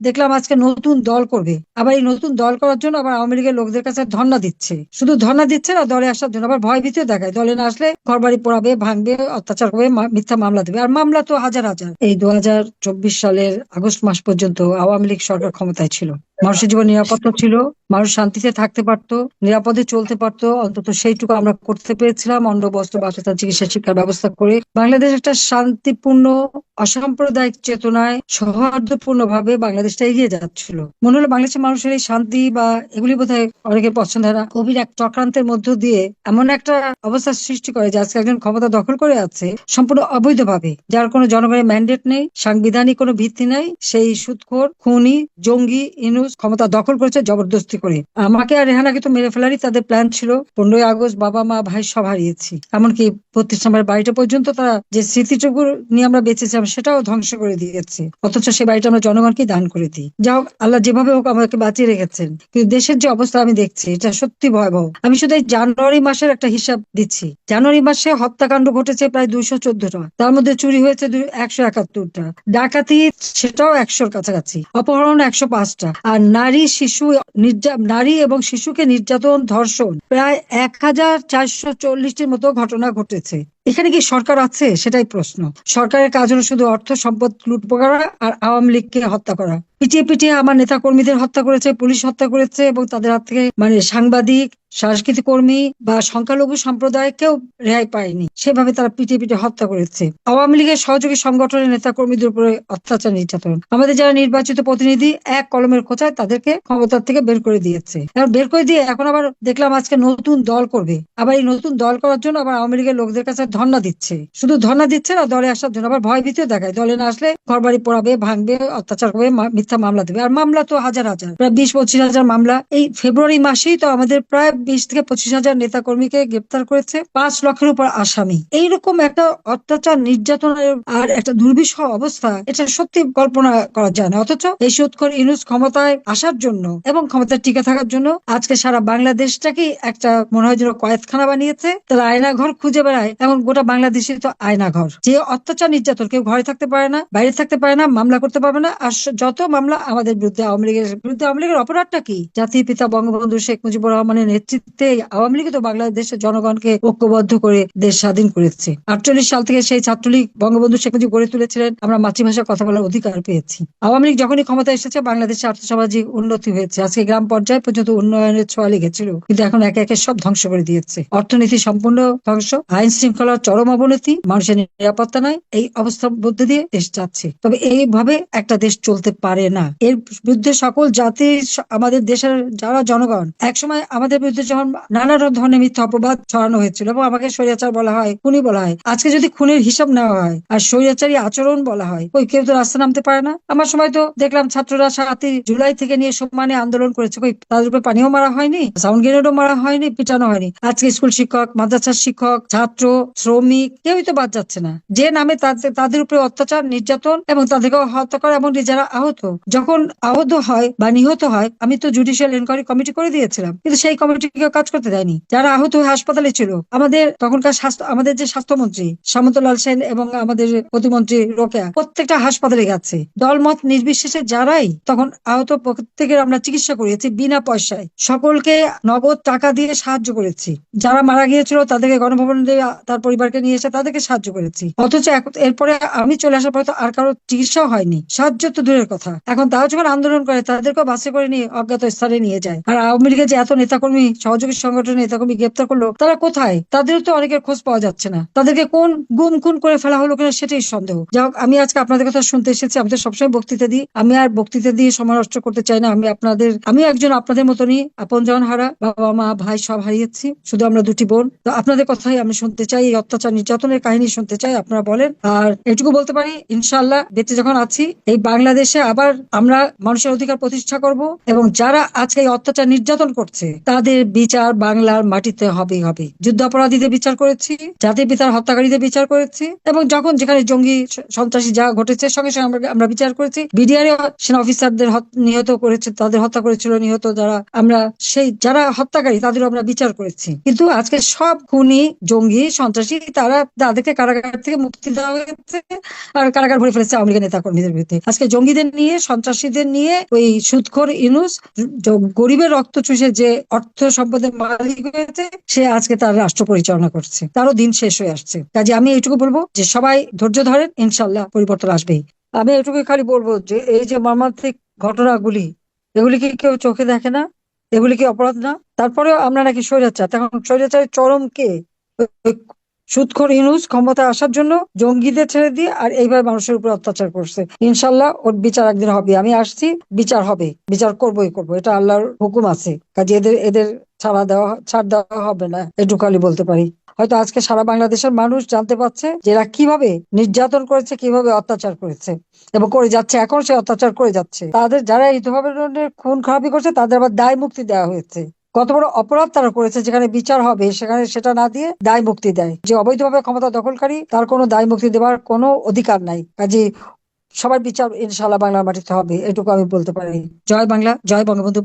দেখলাম আজকে নতুন দল করবে। আবার এই নতুন দল করার জন্য আবার আওয়ামী লীগের লোকদের কাছে ধর্ণা দিচ্ছে। শুধু ধর্ণা দিচ্ছে না, দলে আসার জন্য আবার ভয় ভীতিও দেখায়। দলে না আসলে ঘর বাড়ি পোড়াবে, ভাঙবে, অত্যাচার করবে মিথ্যা মামলা দেবে। আর মামলা তো হাজার হাজার। এই দু হাজার চব্বিশ সালের আগস্ট মাস পর্যন্ত আওয়ামী লীগ সরকার ক্ষমতায় ছিল। মানুষের জীবন নিরাপত্তা ছিল, মানুষ শান্তিতে থাকতে পারতো, নিরাপদে চলতে পারতো, অন্তত সেইটুকু আমরা করতে পেরেছিলাম অন্ন বস্ত্র বাসস্থান চিকিৎসা শিক্ষার ব্যবস্থা করে। বাংলাদেশ একটা শান্তিপূর্ণ, অসাম্প্রদায়িক চেতনায় সৌহার্দ্যপূর্ণ ভাবে বাংলাদেশটা এগিয়ে যাচ্ছিল। মনে হলো বাংলাদেশের মানুষের এই শান্তি বা এগুলি বোধহয় অনেকের পছন্দ হয় না গভীর এক চক্রান্তের মধ্য দিয়ে এমন একটা অবস্থার সৃষ্টি করে যে আজকে একজন ক্ষমতা দখল করে আছে সম্পূর্ণ অবৈধভাবে, যার কোনো জনগণের ম্যান্ডেট নেই, সাংবিধানিক কোনো ভিত্তি নেই, সেই সুদখোর খুনি, জঙ্গি ইনুস ক্ষমতা দখল করেছে জবরদস্তি করে। আমাকে আর রেহানাকে তো মেরে ফেলারই তাদের প্ল্যান ছিল। পনেরোই আগস্ট বাবা, মা, ভাই সব হারিয়েছি। এমনকি বত্রিশ নম্বর বাড়িটা পর্যন্ত তারা যে স্মৃতিটুকু নিয়ে আমরা বেঁচেছিলাম সেটাও ধ্বংস করে দিয়েছে। অথচ সেই বাড়িটা আমরা জনগণকে দান করে দিই। যা হোক, আল্লাহ যেভাবে হোক আমাকে বাঁচিয়ে রেখেছেন। কিন্তু দেশের যে অবস্থা আমি দেখছি, এটা সত্যি ভয়াবহ। আমি শুধু এই জানুয়ারি মাসের একটা হিসাব দিচ্ছি। জানুয়ারি মাসে হত্যাকাণ্ড ঘটেছে প্রায় দুইশো চোদ্দটা। তার মধ্যে চুরি হয়েছে একশো একাত্তরটা। ডাকাতি সেটাও একশোর কাছাকাছি। অপহরণ একশো পাঁচটা। আর নারী শিশু নারী এবং শিশুকে নির্যাতন ধর্ষণ। প্রায় এক হাজার চারশো চল্লিশটির মতো ঘটনা ঘটেছে। এখানে কি সরকার আছে? সেটাই প্রশ্ন। সরকারের কাজ হলো শুধু অর্থ সম্পদ লুট করা আর আওয়ামী লীগকে হত্যা করা। পিটিয়ে পিটিয়ে আমার নেতা কর্মীদের হত্যা করেছে, পুলিশ হত্যা করেছে এবং তাদের হাত থেকে মানে সাংবাদিক, সাংস্কৃতিক কর্মী বা সংখ্যালঘু সম্প্রদায়কেও রেহাই পায়নি। সেভাবে তারা পিটিয়ে পিটিয়ে হত্যা করেছে। আওয়ামী লীগের সহযোগী সংগঠনের নেতা কর্মীদের উপরে অত্যাচার নির্যাতন। আমাদের যারা নির্বাচিত প্রতিনিধি, এক কলমের খোঁচায় তাদেরকে ক্ষমতার থেকে বের করে দিয়েছে। এবার বের করে দিয়ে এখন আবার দেখলাম আজকে নতুন দল করবে। আবার এই নতুন দল করার জন্য আবার আওয়ামী লীগের লোকদের কাছে ধর্ণা দিচ্ছে। শুধু ধর্ণা দিচ্ছে না, দলে আসার জন্য আবার ভয় ভীতিও দেখায়। দলে না আসলে ঘর বাড়ি পোড়াবে, ভাঙবে, অত্যাচার করবে মিথ্যা মামলা দেবে। আর মামলা তো হাজার হাজার, প্রায় বিশ, পঁচিশ হাজার মামলা। এই ফেব্রুয়ারি মাসেই তো আমাদের প্রায় বিশ থেকে পঁচিশ হাজার নেতা কর্মীকে গ্রেপ্তার করেছে পাঁচ লক্ষের উপর আসামি। এইরকম একটা অত্যাচার, নির্যাতনের আর একটা দুর্বিষহ অবস্থা, এটা সত্যি কল্পনা করা যায় না। অথচ এই সুৎখর ইউনুস ক্ষমতায় আসার জন্য এবং ক্ষমতায় টিকে থাকার জন্য আজকে সারা বাংলাদেশটাকে একটা মনে হয় যেন কয়েদখানা বানিয়েছে। তারা আয়না ঘর খুঁজে বেড়ায় এবং গোটা বাংলাদেশে তো আয়না ঘর যে অত্যাচার নির্যাতন, কেউ ঘরে থাকতে পারে না, বাইরে থাকতে পারে না, মামলা করতে পারবে না, আর যত মামলা আমাদের বিরুদ্ধে আওয়ামী লীগের, বিরুদ্ধে আওয়ামী লীগের অপরাধটা কি? জাতির পিতা বঙ্গবন্ধু শেখ মুজিবুর রহমানের নেতৃত্বে আওয়ামী লীগ তো বাংলাদেশের জনগণকে ঐক্যবদ্ধ করে দেশ স্বাধীন করেছে। আটচল্লিশ সাল থেকে সেই ছাত্রলীগ বঙ্গবন্ধু শেখ মুজিব গড়ে তুলেছিলেন, আমরা মাতৃভাষায় কথা বলার অধিকার পেয়েছি। আওয়ামী লীগ যখনই ক্ষমতা এসেছে বাংলাদেশে আর্থসামাজিক উন্নতি হয়েছে। আজকে গ্রাম পর্যায়ে পর্যন্ত উন্নয়নের ছোঁয়া লেগেছিল, কিন্তু এখন একে একে সব ধ্বংস করে দিয়েছে। অর্থনীতি সম্পূর্ণ ধ্বংস আইন শৃঙ্খলার চরম অবনতি, মানুষের নিরাপত্তা নাই এই অবস্থার মধ্যে দিয়ে দেশ যাচ্ছে। তবে এইভাবে একটা দেশ চলতে পারে না। এর বিরুদ্ধে সকল জাতি, আমাদের দেশের যারা জনগণ, একসময় আমাদের বিরুদ্ধে যখন নানা ধরনের মিথ্যা অপবাদ ছড়ানো হয়েছিল এবং আমাকে স্বৈরাচার বলা হয়, খুনি বলা হয়, আজকে যদি খুনের হিসাব নেওয়া হয় আর স্বৈরাচারী আচরণ বলা হয় ওই কেউ তো রাস্তা নামতে পারে না? আমার সময় তো দেখলাম ছাত্ররা সাতই জুলাই থেকে নিয়ে সম্মানে আন্দোলন করেছে। কই তাদের উপরে পানিও মারা হয়নি, সাউন্ড গ্রেনেডও মারা হয়নি, পিটানো হয়নি। আজকে স্কুল শিক্ষক, মাদ্রাসার শিক্ষক, ছাত্র শ্রমিক কেউই তো বাদ যাচ্ছে না। যে নামে তাদের উপরে অত্যাচার, নির্যাতন এবং তাদেরকে হত্যা করা এবং যারা আহত। যখন আহত হয় বা নিহত হয়, আমি তো জুডিশিয়াল এনকোয়ারি কমিটি করে দিয়েছিলাম, কিন্তু সেই কমিটিকে কাজ করতে দেয়নি। যারা আহত হয়ে হাসপাতালে ছিল, আমাদের তখনকার স্বাস্থ্য, আমাদের যে স্বাস্থ্যমন্ত্রী সামন্তলাল সেন এবং আমাদের প্রতিমন্ত্রী রোকেয়া, প্রত্যেকটা হাসপাতালে গেছে। দলমত নির্বিশেষে যারাই তখন আহত প্রত্যেকের আমরা চিকিৎসা করিয়েছি বিনা পয়সায়। সকলকে নগদ টাকা দিয়ে সাহায্য করেছি। যারা মারা গিয়েছিল, তাদেরকে গণভবনে দিয়ে তার পরিবারকে নিয়ে এসে তাদেরকে সাহায্য করেছি। অথচ এরপরে আমি চলে আসার পরে তো আর কারও চিকিৎসাও হয়নি। সাহায্য তো দূরের কথা। এখন তারা যখন আন্দোলন করে তাদেরকে বাসে করে নিয়ে অজ্ঞাত স্থানে নিয়ে যায়। আর আওয়ামী লীগের যে এত নেতাকর্মী, সহযোগী সংগঠনের নেতাকর্মী গ্রেপ্তার করল, তারা কোথায়? তাদেরও তো অনেকের খোঁজ পাওয়া যাচ্ছে না। তাদেরকে কোন গুম খুন করে ফেলা হলো কিনা সেটাই সন্দেহ। যাই আমি আজকে আপনাদের কথা শুনতে এসেছি। আমি তো সবসময় বক্তৃতা দিই। আমি আর বক্তৃতা দিয়ে সময় নষ্ট করতে চাই না। আমি আপনাদের, আমি একজন আপনাদের মতনই আপন জন হারা। বাবা মা ভাই সব হারিয়েছি। শুধু আমরা দুটি বোন। তো আপনাদের কথাই আমি শুনতে চাই। এই অত্যাচার নির্যাতনের কাহিনী শুনতে চাই, আপনারা বলেন। আর এটুকু বলতে পারি ইনশাল্লাহ বেঁচে যখন আছি, এই বাংলাদেশে আবার আমরা মানুষের অধিকার প্রতিষ্ঠা করব এবং যারা আজকে এই অত্যাচার নির্যাতন করছে, তাদের বিচার বাংলার মাটিতে হবে। যুদ্ধ অপরাধীদের বিচার করেছি, জাতির পিতার হত্যাকারীদের বিচার করেছি এবং যখন যেখানে জঙ্গি সন্ত্রাসী যা ঘটেছে, সঙ্গে সঙ্গে আমরা আমরা বিচার করেছি। বিডিআর সেনা অফিসারদের হত- নিহত করেছে, তাদের হত্যা করেছিল নিহত যারা। আমরা সেই, যারা হত্যাকারী, তাদেরও আমরা বিচার করেছি। কিন্তু আজকে সব খুনি জঙ্গি, সন্ত্রাসী সন্ত্রাসী তারা তাদেরকে কারাগার থেকে মুক্তি দেওয়া হয়েছে আর কারাগার ভরে ফেলেছে আওয়ামী লীগের নেতা কর্মীদের বিরুদ্ধে। আজকে জঙ্গিদের নিয়ে, সন্ত্রাসীদের নিয়ে ওই সুদখোর ইনুস গরিবের রক্ত চুষে যে অর্থ সম্পদের মালিক হয়েছে, সে আজকে তার রাষ্ট্র পরিচালনা করছে। তারও দিন শেষ হয়ে আসছে। কাজে আমি এইটুকু বলব যে সবাই ধৈর্য ধরেন ইনশাল্লাহ পরিবর্তন আসবেই। আমি এটুকুই খালি বলব যে এই যে মর্মান্তিক ঘটনাগুলি এগুলি কি কেউ চোখে দেখে না এগুলি কি অপরাধ না। তারপরেও আমরা নাকি স্বৈরাচার। তখন স্বৈরাচারের চরম কে? ওই সুদখোর ইউনুস ক্ষমতা আসার জন্য জঙ্গিদের ছেড়ে দিয়ে আর এইভাবে মানুষের উপর অত্যাচার করছে। ইনশাল্লাহ ওর বিচার একদিন হবে। আমি আসছি, বিচার হবে। বিচার করবোই করব। এটা আল্লাহর হুকুম আছে। কাজে এদের এদের ছাড়া দেওয়া, ছাড় দেওয়া হবে না। এটুকু খালি বলতে পারি। হয়তো আজকে সারা বাংলাদেশের মানুষ জানতে পারছে যে এরা কীভাবে নির্যাতন করেছে, কীভাবে অত্যাচার করেছে এবং করে যাচ্ছে। এখন সে অত্যাচার করে যাচ্ছে। তাদের, যারা এই ধরনের খুন খারাপি করছে, তাদের আবার দায় মুক্তি দেওয়া হয়েছে। কত বড় অপরাধ তারা করেছে, যেখানে বিচার হবে, সেখানে সেটা না দিয়ে দায় মুক্তি দেয়। যে অবৈধভাবে ক্ষমতা দখলকারী, তার কোনো দায় মুক্তি দেওয়ার কোনো অধিকার নাই। কাজে সবার বিচার ইনশাল্লাহ বাংলার মাটিতে হবে, এটুকু আমি বলতে পারি। জয় বাংলা, জয় বঙ্গবন্ধু।